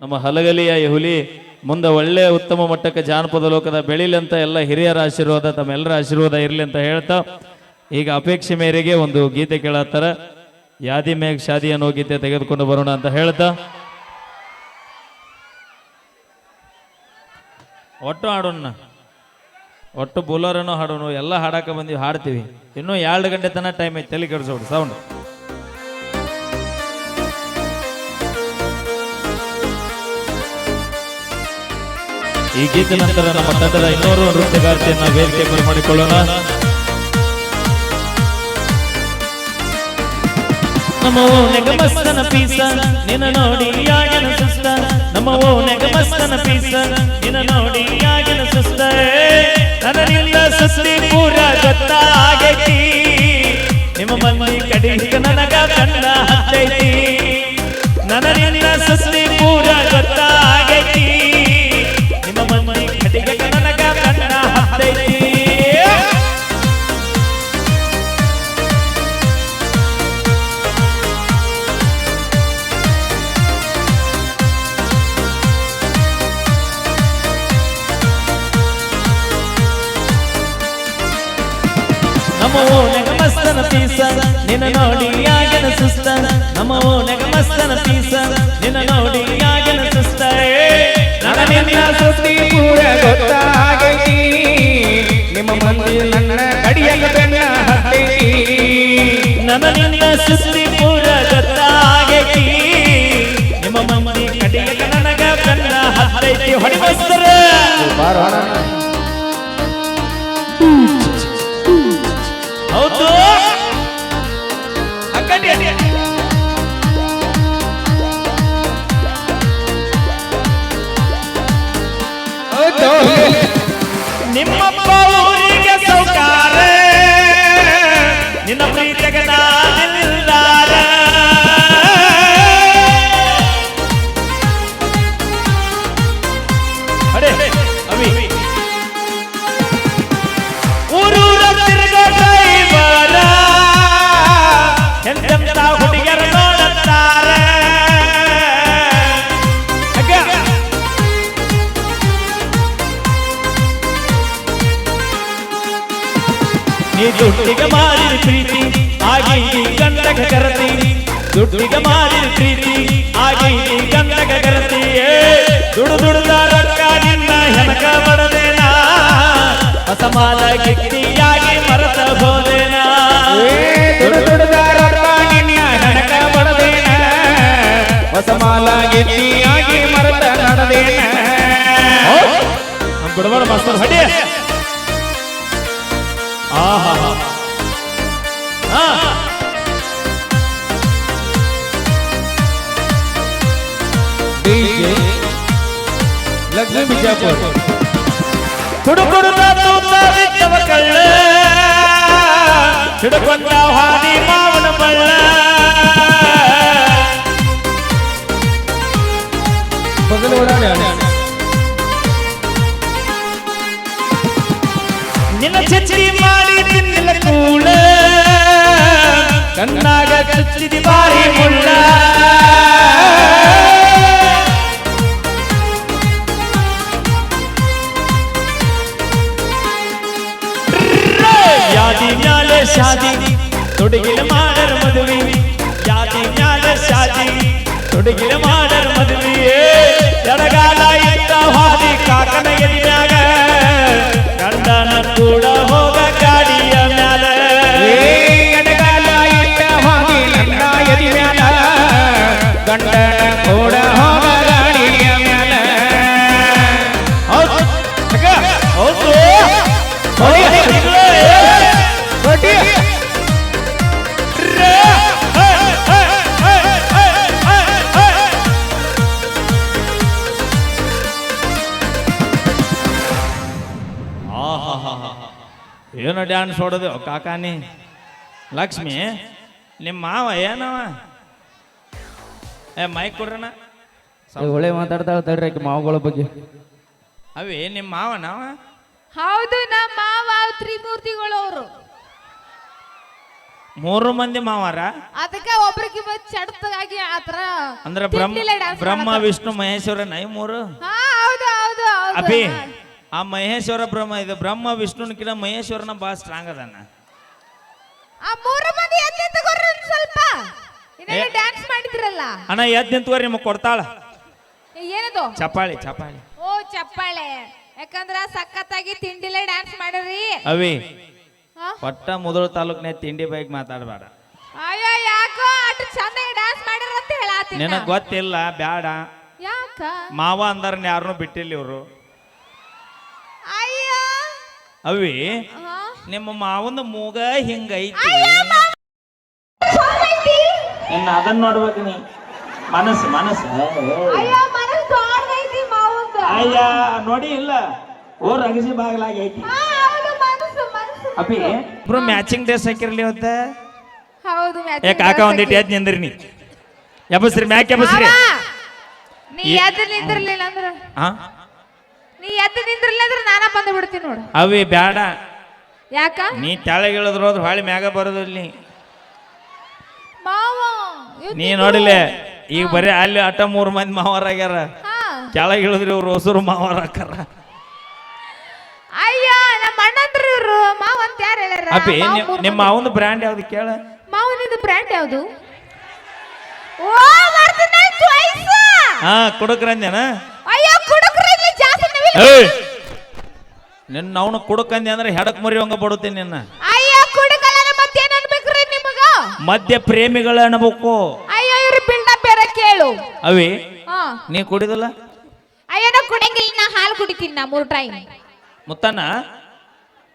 ನಮ್ಮ ಹಲಗಲಿಯ ಈ ಹುಲಿ ಮುಂದೆ ಒಳ್ಳೆ ಉತ್ತಮ ಮಟ್ಟಕ್ಕೆ ಜಾನಪದ ಲೋಕದ ಬೆಳಿಲಿ ಅಂತ ಎಲ್ಲ ಹಿರಿಯರ ಆಶೀರ್ವಾದ, ತಮ್ಮೆಲ್ಲರ ಆಶೀರ್ವಾದ ಇರಲಿ ಅಂತ ಹೇಳ್ತಾ, ಈಗ ಅಪೇಕ್ಷೆ ಮೇರೆಗೆ ಒಂದು ಗೀತೆ ಕೇಳತ್ತಾರ. ಯಾದಿ ಮೇಘ್ ಶಾದಿ ಅನ್ನೋ ಗೀತೆ ತೆಗೆದುಕೊಂಡು ಬರೋಣ ಅಂತ ಹೇಳ್ತಾ. ಒಟ್ಟು ಹಾಡೋಣ ಒಟ್ಟು ಬುಲರನು ಹಾಡೋಣ ಎಲ್ಲ ಹಾಡಕ್ಕೆ ಬಂದಿವಿ ಹಾಡ್ತೀವಿ. ಇನ್ನೂ ಎರಡು ಗಂಟೆ ತನಕ ಟೈಮ್ ಐತೆ, ತಲೆ ಕೆಡಿಸೋಡು ಸೌಂಡ್ ಈ ಗೀತೆ ನಂತರ ನಮ್ಮ ತಂಡದ ಇನ್ನೂರು ನೃತ್ಯಗಾರ್ತಿಯನ್ನ ವೇದಿಕೆ ಮೇಲೆ ಮಾಡಿಕೊಳ್ಳೋಣ. ನಮ್ಮ ನೆಗಮಸ್ತನ ಪೀಸ, ನಿನ್ನ ನೋಡಿ ಯಾಗಿನ ಸುಸ್ತ. ನಮ್ಮ ಓನೆಗ ಮಸ್ತನ ಪೀಸ, ನಿನ್ನ ನೋಡಿ ಆಗಿನ ಸುಸ್ತ. ನನ್ನಿಂದ ಸುಸ್ತಿ ಪೂರ ಗೊತ್ತಾಗೈತಿ ನಿಮ್ಮ ಮಂದಿ ಕಡಿಗ ನನಗ ಕಣ್ಣ ಹತ್ತೈತಿ ನನ್ನಿಂದ ಸುಸ್ತಿ ಪೂರ ಗೊತ್ತಾಗೈತಿ ನಮ್ಮ ನಗಮಸ್ತನ ಮಸ್ತನ ಪೀಸ, ನಿನ್ನ ನೋಡಿ ಆಗಿನ ಸುಸ್ತ. ನಮೋ ನಗಮಸ್ತನ ಮಸ್ತನ ಪೀಸ, ನಿನ್ನ ನೋಡಿ ಆಗಿನ ಸುಸ್ತ. ನನ್ನ ನಿನ್ನ ಸುದ್ದಿ ಪೂರ ಗೊತ್ತಾಗೈತಿ ನಿಮ್ಮ ಮಂದಿ ನನ್ನ ಕಡಿಯಕ ಬೆನ್ನ ಹತ್ತೈತಿ ನನ ನಿನ್ನ ಸುಸ್ತಿ ಪೂರ ಗೊತ್ತಾಗೈತಿ ನಿಮ್ಮ ಮಂದಿ ಕಡಿಯಕ ನನಗ ಕಣ್ಣ ಹತ್ತೈತಿ. ಹೊಡಿಬಸ್ತರ ಹೌದು ನೀ ದುಡ್ಡಿಗೆ ಮಾರಿದ ಪ್ರೀತಿ, ಆಗಿ ಗಂಡಗ ಕರತಿ ದುಡ್ಡಿಗೆ ಮಾರಿದ ಪ್ರೀತಿ, ಆಗಿ ಗಂಡಗ ಕರತಿ ದುಡು ದುಡ್ದ ರೊಕ್ಕ ನಿನ್ನ ಹೆಣಕ ಬಡದೇನ ಅಸಮಾನ ಗಿಟ್ಟಿಯಾಗಿ ಮರತ ಹೋದೇನ? ದುಡು ದುಡುದ ರೊಕ್ಕ ನಿನ್ನ ಹೆಣಕ ಬಡದೇನ ಅಸಮಾನ ಗಿಟ್ಟಿಯಾಗಿ ಮರತ ನಡೆದೇನ? ಬಿಡಬಾರ ಮಾಸ್ತರ್ ಹಡಿ ಲಕ್ಷ್ಮೀ ಬಿಜಾಪುರ ಹುಡುಗುಡುದ ತೂತ ಬಿದ್ದವ ಕಳ್ಳ ಹಿಡ್ಕೊಂಡ ಹಾದಿ ಮಾವನ ಬಳ್ಳ ಬಗಲು ಓಡಾಡ ನಿನ್ನ ಚಚ್ಚಿ ಮಾಡಿ ತಿನ್ನಿಲ್ಲ ಕೂಳ ಕಣ್ಣಾಗ ಚುಚ್ಚಿದಿ ಬಾರಿ ಮುಳ್ಳ ತೊಡಗಿನ ಮಾಡರ ಮದುವೆ. ಜಾತಿ, ಜ್ಞಾನ, ಶಾದಿ. ತೊಡಗಿನ ಮಾಡರ ಮದುವೆ. ಎಡಗಾಲ ಇಟ್ಟ ಹಾದಿ ಕಾಕನ ಎದಿನಾಗ ಗಂಡನ ಕೂಡ ಹೋಗ ಗಾಡಿಯ ಮ್ಯಾಲ. ಎಡಗಾಲ ಇಟ್ಟ ಹಾದಿ ಗಂಡ ಎದಿ ಮ್ಯಾಲ ಗಂಡನ ಕೂಡ ಹೋಗ ಏನು ಡ್ಯಾನ್ಸ್ ಹೊಡೆದು ಕಾಕಾನಿ ಲಕ್ಷ್ಮಿ ನಿಮ್ಮ ಮಾವ ಏನವ? ಏ ಮೈಕ್ ಕೊಡ್ರಣ ಒಳ್ಳೆ ಮಾತಾಡ್ತಾಳ ತಡ್ರಿ ಆಕೆ ಮಾವುಗಳ ಬಗ್ಗೆ. ಅವೇ ನಿಮ್ಮ ಮಾವನವ? ಹೌದು ನಮ್ಮ ಮಾವ ತ್ರಿಮೂರ್ತಿಗಳು ಅವರು. ಮೂರು ಮಂದಿ ಮಾವಾರ? ಅದಕ್ಕೆ ಒಬ್ರಿಗೆ ಚಡ್ತಾಗಿ ಆತರ ಅಂದ್ರೆ ಬ್ರಹ್ಮ ಬ್ರಹ್ಮ ವಿಷ್ಣು ಮಹೇಶ್ವರ ನೈ ಮೂರು? ಹಾ ಹೌದು ಹೌದು ಹೌದು. ಅಭಿ ಆ ಮಹೇಶ್ವರ ಬ್ರಹ್ಮ ಇದು ಬ್ರಹ್ಮ ವಿಷ್ಣುನಕಿನ ಮಹೇಶ್ವರನ ಬಹಳ ಸ್ಟ್ರಾಂಗ್ ಅದಾನ. ಆ ಮೂರು ಮಂದಿ ಎದ್ದು ಒಂದ್ ಸ್ವಲ್ಪ. ಏ. ಡ್ಯಾನ್ಸ್ ಮಾಡಿದ್ರಲ್ಲ. ಅಣ್ಣ ಎದ್ದು ನಿಂತ್ಕೋರಿ ನಿಮಗೆ ಕೊಡ್ತಾಳ. ಏ, ಏನದು? ಚಪಾಳಿ ಚಪಾಳಿ ಓ ಚಪ್ಪಾಳೆ. ಯಾಕಂದ್ರ ಸಖತ್ತಾಗಿ ತಿಂಡಿಲೇ ಡ್ಯಾನ್ಸ್ ಮಾಡಿರಿ. ಅವಿ ಹಾ? ಒಟ್ಟ ಮುದಳು ತಾಲೂಕ್ನ್ಯಾಗ ತಿಂಡಿ ಬೈಕ್ ಮಾತಾಡಬೇಡ. ಅಯ್ಯೋ ಯಾಕೋ ಅಷ್ಟು ಚೆನ್ನಾಗಿ ಡ್ಯಾನ್ಸ್ ಮಾಡಿರ ಅಂತ ಹೇಳಾತೀನಿ ನಿನಗೆ ಗೊತ್ತಿಲ್ಲ ಬ್ಯಾಡ. ಯಾಕ? ಮಾವ ಅಂದಾರ ಯಾರನ್ನೂ ಬಿಟ್ಟಿಲ್ಲ ಇವ್ರು. ಅವಿ ನಿಮ್ಮ ಮಾವನ ಮೂಗ ಹಿಂಗೈತಿ. ಅಯ್ಯೋ, ಮಾವ, ಚಂದೈತಿ. ಇನ್ನು ಅದನ್ನ ನೋಡ್ಬೇಕು ನೀ. ಮನಸ್ಸು ಮನಸ್ಸು. ಅಯ್ಯೋ ನೋಡಿ ಇಲ್ಲ. ಓ ರಗಸಿ ಬಾಗಿಲಾಗಿ ಐತಿ ಹೌದು, ಮನಸ್ಸು, ಮನಸ್ಸು, ಅಪ್ಪಿ. ಇಬ್ರು ಮ್ಯಾಚಿಂಗ್ ಡ್ರೆಸ್ ಹಾಕಿರ್ಲಿ ಅವತ್ತ? ಹೌದು ಏ matching ಕಾಕ ಒಂದಿಟ್ಟು. ಎದ್ ನಿಂದ್ರಿ ನೀ. ಎಬ್ಬಸ್ರಿ ಮ್ಯಾಕ್ ಎಬ್ಬಸ್ರಿ. ನೀ ಎದ್ ನಿಂದಿರ್ಲಿಲ್ಲ ಅಂದ್ರ? ಹಾ? ನೀ ಎದ್ದು ನಿಂದ್ರಲ್ಲ ಅಂದ್ರೆ ನಾನ ಬಂದು ಬಿಡ್ತೀನಿ ನೋಡು. ಅವಿ ಬ್ಯಾಡ. ಯಾಕ? ನೀ ತೆಳಗಿಳಿದ್ರು ಇಳಿದ್ರು ಹೋದ್ರೆ ಹೊಳಿ ಮ್ಯಾಗ ಬರೋದು ಇಲ್ಲಿ. ಮಾವ ನೀ ನೋಡಿಲ್ಲ ನೋಡಿಲೆ ಈಗ ಬರೀ ಅಲ್ಲಿ ಅಟ ಮೂರು ಮಂದಿ ಮಾವರಾಗ್ಯಾರ. ಕೆಳಗೆ ಇಳಿದ್ರಿ ಇವ್ರು ಹೊಸರು ಮಾವಾರ ಹಾಕಾರ ಅಯ್ಯೋ ನಮ್ಮ ಅಣ್ಣಂದ್ರು ಇವ್ರು. ಮಾವ ಅಂತ ಯಾರು ಹೇಳ್ಯಾರ? ಅಪ್ಪಿ ಮಾವ ಮೂರ್ ನಿಮ್ಮ. ಅವನ ಬ್ರ್ಯಾಂಡ್ ಯಾವ್ದು ಕೇಳ. ಮಾವನಿದು ಬ್ರ್ಯಾಂಡ್ ಯಾವುದು? ಓ ಬರ್ತೀನಿ ಚಾಯ್ಸ್ ಹಾ ಕುಡುಕ್ರಂದೇನ ಅಯ್ಯೋ ಕುಡುಕ್ರಲ್ಲಿ ಜಾಸ್ತಿ ನವಿಲ್ ಏಯ್ ನಿನ್ನ ಅವನು ಕುಡ್ಕಂದಿ ಅಂದ್ರೆ ಹೆಡಕ್ ಮರಿಯೋಂಗ ಬಡುತ್ತೀನಿ ನಿನ್ನ. ಅಯ್ಯ ಕುಡುಕಲ್ಲ ಮತ್ತೇನ್ ಅನ್ಬೇಕ್ರಿ ನಿಮಗ? ಮಧ್ಯ ಪ್ರೇಮಿಗಳ ಅನ್ಬೇಕು. ಅಯ್ಯೋ ಇವ್ರು ಬಿಲ್ಡಪ್ ಬೇರೆ ಕೇಳು. ಅವಿ ಹಾ. ನೀ ಕುಡಿದಲ್ಲ? ಅಯ್ಯೋ ನಾ ಕುಡಿಯಂಗಿಲ್ಲ ನಾ ಹಾಲು ಕುಡಿತೀನಿ ನಾ ಮೂರು ಟೈಮ್ ಮುತ್ತಣ್ಣ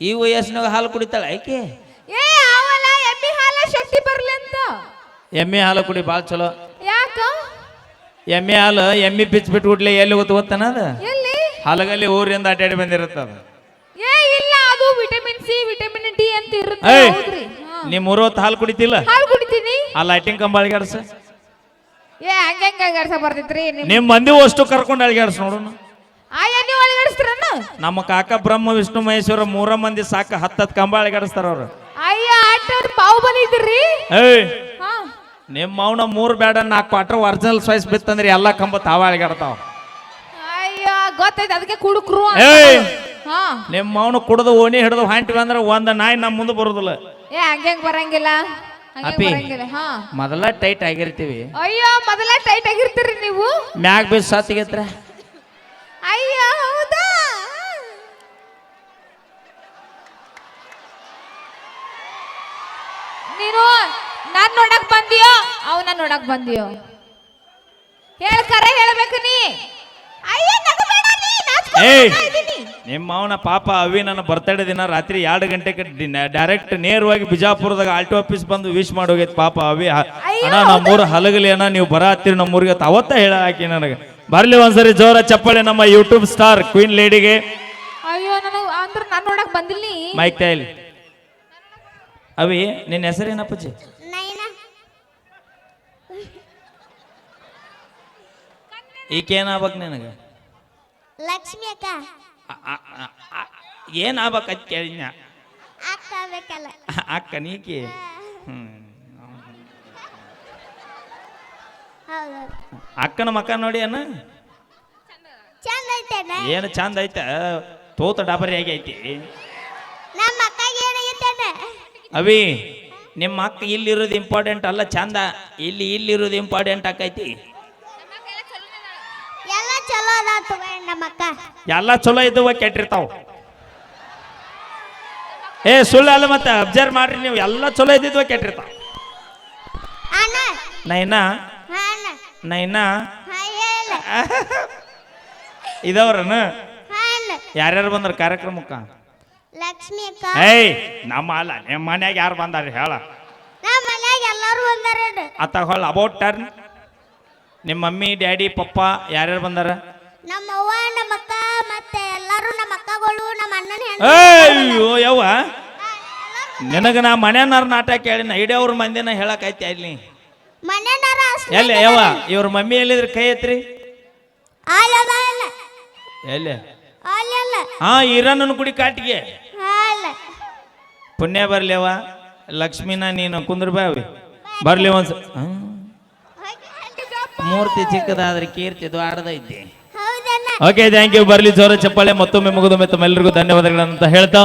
ಈ ವಯಸ್ಸಿನಾಗ ಹಾಲು ಕುಡಿತಾಳ ಆಯ್ಕೆ ಏ ಅವಲ್ಲ ಎಮ್ಮಿ ಹಾಲ ಶಕ್ತಿ ಬರ್ಲಿ ಅಂತ. ಎಮ್ಮೆ ಹಾಲು ಕುಡಿ ಭಾಳ ಚಲೋ. ಯಾಕ? ಎಮ್ಮೆ ಹಾಲು ಎಮ್ಮೆ ಪಿಚ್ ಬಿಟ್ಟು ಬಿಡ್ಲಿ ಎಲ್ಲಿ ಗೊತ್ತು ಗೊತ್ತಾನ ಅದ? ಎಲ್ಲಿ? ಹಾಲಗಲ್ಲಿ ಊರಿಂದ ಅಡ್ಡಾಡಿ ಬಂದಿರುತ್ತೆ ಅದು. ಏ ಇಲ್ಲ ಅದು ವಿಟಮಿನ್ ಸಿ ವಿಟಮಿನ್ ಡಿ ಅಂತ ಇರುತ್ತೆ ಏಯ್ ಹೌದ್ರಿ. ಹಾ. ನೀ ಮೂರು ಹೊತ್ತು ಹಾಲು ಕುಡಿತಿಲ್ಲ? ಹಾಲು ಕುಡಿತೀನಿ. ಆ ಲೈಟಿಂಗ್ ಕಂಬ ಅಳಿಗಾಡ್ಸ ಏ ಹಂಗ ಹಂಗೆ ಬರ್ತೈತ್ರಿ ನಿಮ್ ನಿಮ್ ಮಂದಿ ಅಷ್ಟು ಕರ್ಕೊಂಡು ಅಳಿಗಾಡ್ಸ ನೋಡೋಣ ಆ ಎಣ್ಣೆ ಒಳಗಡಿಸ್ತಾರನ ನಮ್ಮ ಕಾಕ ಬ್ರಹ್ಮ ವಿಷ್ಣು ಮಹೇಶ್ವರ ಮೂರ ಮಂದಿ ಸಾಕ ಹತ್ತತ್ತು ಕಂಬ ಅಳಿಗಾಡಿಸ್ತಾರ ಅವ್ರು. ಅಯ್ಯ ಆಟರ್ ಬಾಹುಬಲಿ ಇದ್ರಿ? ಏಯ್ ಹಾ. ನಿಮ್ಮ ಅವನ ಮೂರ್ ಬೇಡ ನಾಲ್ಕು ಕ್ವಾರ್ಟರ್ ಒರಿಜಿನಲ್ ಸಾಯ್ಸ್ ಬಿತ್ತಂದ್ರೆ ಎಲ್ಲ ಕಂಬ ತಾವ ಅಳಿಗಾಡ್ತಾವ ಗೊತ್ತೈತೆ ಅದಕ್ಕೆ ಕುಡುಕ್ರು. ಏಯ್! ಹಾ. ನಿಮ್ಮ ಅವನು ಕುಡ್ದು ಓಣಿ ಹಿಡಿದು ಹಾಂಟಿವಿ ಅಂದ್ರೆ ಒಂದ ನಾಯಿ ನಮ್ಮ ಮುಂದೆ ಬರುದಿಲ್ಲ. ಏ ಹಂಗೆ ಬರಂಗಿಲ್ಲ? ಹಂಗೆ ಅಪ್ಪಿ. ಬರಂಗಿಲ್ಲ ಹಾ. ಮೊದಲ ಟೈಟ್ ಆಗಿರ್ತೀವಿ. ಅಯ್ಯೋ ಮೊದಲ ಟೈಟ್ ಆಗಿರ್ತೀರಿ ನೀವು? ಮ್ಯಾಗ್ ಬೀಸ್ ಸಾತಿಗೆತ್ರ ಅಯ್ಯೋ ಹೌದಾ? ನೀನು ನಾನ್ ನೋಡಕ್ ಬಂದಿಯೋ? ಅವನ ನೋಡಕ್ ಬಂದಿಯೋ? ಹೇಳ್ಕರೆ ಹೇಳ್ಬೇಕು ನೀ. ಅಯ್ಯ ಏಯ್! ನಿಮ್ಮ ಅವನ ಪಾಪ ಅವಿ ನನ್ನ ಬರ್ತಡೇ ದಿನ ರಾತ್ರಿ ಎರಡು ಗಂಟೆಗೆ ಡೈರೆಕ್ಟ್ ನೇರವಾಗಿ ಬಿಜಾಪುರದಾಗ ಆಲ್ಟೋ ಆಫೀಸ್ ಬಂದು ವಿಶ್ ಮಾಡೋಗೈತಿ ಪಾಪ ಅವಿ. ಅಣ್ಣ ನಮ್ಮೂರು ಹಲಗಲಿ ಅಣ್ಣ ನೀವು ಬರ ಹತ್ತಿರ ನಮ್ಮೂರಿಗೆ ಅವತ್ತ ಹೇಳ ಹಾಕಿ ನನಗೆ. ಬರ್ಲಿ ಒಂದ್ಸರಿ ಜೋರ ಚಪ್ಪಾಳೆ ನಮ್ಮ ಯೂಟ್ಯೂಬ್ ಸ್ಟಾರ್ ಕ್ವೀನ್ ಲೇಡಿಗೆ ಅಯ್ಯೋ ನನಗೆ ಅಂದ್ರೆ ನಾನು ನೋಡಕ್ ಬಂದಿಲ್ಲ ನೀ ಮೈಕ್ ತಾಯಿಲಿ ಅವಿ ನಿನ್ನ ಹೆಸರೇನಪ್ಪಜ್ಜಿ ಈಕೇನಾಗ್ಬೇಕು ನಿನಗೆ? ಲಕ್ಷ್ಮಿ ಅಕ್ಕ. ಏನ್ ಆಗ್ಬೇಕಂತ ಕೇಳಿನ ಅಕ್ಕ ಬೇಕಲ್ಲ ಅಕ್ಕ ನೀಕಿ? ಹೌದೌದು. ಅಕ್ಕನ ಮಕ್ಕ ನೋಡಿ ಅನ್ನ ಚಂದ ಐತೇನ? ಏನು ಚಂದ ಐತ? ತೋತ ಡಾಬರಿ ಆಗೈತಿ ಐತಿ ನಮ್ಮ ಅಕ್ಕಗೆ ಏನಾಗೈತೇನ ಅವಿ ನಿಮ್ಮ ಅಕ್ಕ ಇಲ್ಲಿರೋದು ಇಂಪಾರ್ಟೆಂಟ್ ಅಲ್ಲ ಚಂದ. ಇಲ್ಲಿ ಇಲ್ಲಿರೋದು ಇಂಪಾರ್ಟೆಂಟ್ ಆಕೈತಿ. ಎಲ್ಲ ಚಲೋ ಇದ್ದವ ಕೆಟ್ಟಿರ್ತಾವ. ಏ ಸುಳ್ಳು ಅಲ್ಲ ಮತ್ತೆ ಅಬ್ಸರ್ವ್ ಮಾಡ್ರಿ ನೀವು ಎಲ್ಲ ಚಲೋ ಇದ್ದಿದ್ವ ಕೆಟ್ಟಿರ್ತಾವ. ನೈನಾ? ನೈನಾ? ಇದವ್ರನ ಯಾರ್ಯಾರು ಬಂದ್ರ ಕಾರ್ಯಕ್ರಮಕ್ಕ? ಲಕ್ಷ್ಮಿ ಅಕ್ಕ. ಏಯ್ ನಮ್ಮ ಅಲ್ಲ ನಿಮ್ಮ ಮನ್ಯಾಗ ಯಾರು ಬಂದಾರ ಹೇಳ. ನಮ್ಮ ಮನ್ಯಾಗ ಎಲ್ಲಾರು ಬಂದಾರ ಅತ್ತ ಹೊಳ್ ಅಬೌಟ್ ಟರ್ನ್ ನಿಮ್ಮ ಮಮ್ಮಿ ಡ್ಯಾಡಿ ಪಪ್ಪ ಯಾರ್ಯಾರು ಬಂದಾರ? ನಮ್ಮ ಅಯ್ಯೋ ಯವ್ವ. ನಿನಗ ನಾ ಮನ್ಯಾನಾರ ನಾಟಕ ಕೇಳಿನ ಇಡೀ ಮಂದಿನ ಹೇಳಕೈತಿ ಅಲ್ಲಿ. ಮನೆನಾರ ಎಲ್ಲಿ ಯವ್ವ ಇವ್ರ ಮಮ್ಮಿ ಎಲ್ಲಿದ್ರಿ ಕೈ ಐತ್ರಿ ಅಲ್ಲದ ಎಲ್ಲಿ? ಅಲ್ಲ ಹಾ ಈರಣ್ಣನ ಗುಡಿ ಕಾಟಿಗೆ. ಅಲ್ಲ. ಪುಣ್ಯ ಬರ್ಲಿವ ಲಕ್ಷ್ಮಿನ ನೀನು ಕುಂದ್ರ ಬಾವಿ. ಬರ್ಲಿ ಒಂದ್ಸ? ಮೂರ್ತಿ ಚಿಕ್ಕದಾದ್ರೆ ಕೀರ್ತಿ ದ್ವಾರದೈತಿ ಹೌದಣ್ಣ ಓಕೆ ಥ್ಯಾಂಕ್ ಯು ಬರ್ಲಿ ಜೋರ ಚಪ್ಪಾಳೆ. ಮತ್ತೊಮ್ಮೆ ಮುಗಿದೊಮ್ಮೆ ತಮ್ಮೆಲ್ಲರಿಗೂ ಧನ್ಯವಾದಗಳಂತ ಹೇಳ್ತಾ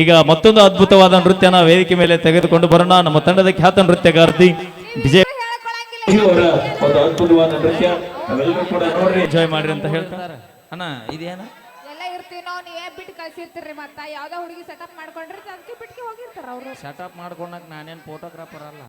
ಈಗ ಮತ್ತೊಂದು ಅದ್ಭುತವಾದ ನೃತ್ಯನ ವೇದಿಕೆ ಮೇಲೆ ತೆಗೆದುಕೊಂಡು ಬರೋಣ. ನಮ್ಮ ತಂಡದ ಖ್ಯಾತ ನೃತ್ಯಗಾರ್ತಿ ವಿಜಯ್ ಇವರ ಒಂದು ಅದ್ಭುತವಾದ ನೃತ್ಯ. ನಾವೆಲ್ಲರೂ ಕೂಡ ನೋಡ್ರಿ. ಎಂಜಾಯ್ ಮಾಡ್ರಿ ಅಂತ ಅಣ್ಣ ಇದೇನ? ಎಲ್ಲ ಇರ್ತೀವಿ ನಾವು ನೀವೇ ಬಿಟ್ಟು ಕಳ್ಸಿರ್ತೀರಿ ಮತ್ತ? ಯಾವ್ದೋ ಹುಡುಗಿ ಸೆಟಪ್ ಮಾಡ್ಕೊಂಡ್ರಿ ಅದಕ್ಕೆ ಬಿಟ್ಟಿಗೆ ಹೋಗಿರ್ತಾರ ಅವ್ರು. ಸೆಟಪ್ ಮಾಡ್ಕೊಳಕ್ ನಾನೇನ್ ಫೋಟೋಗ್ರಾಫರ್ ಅಲ್ಲ.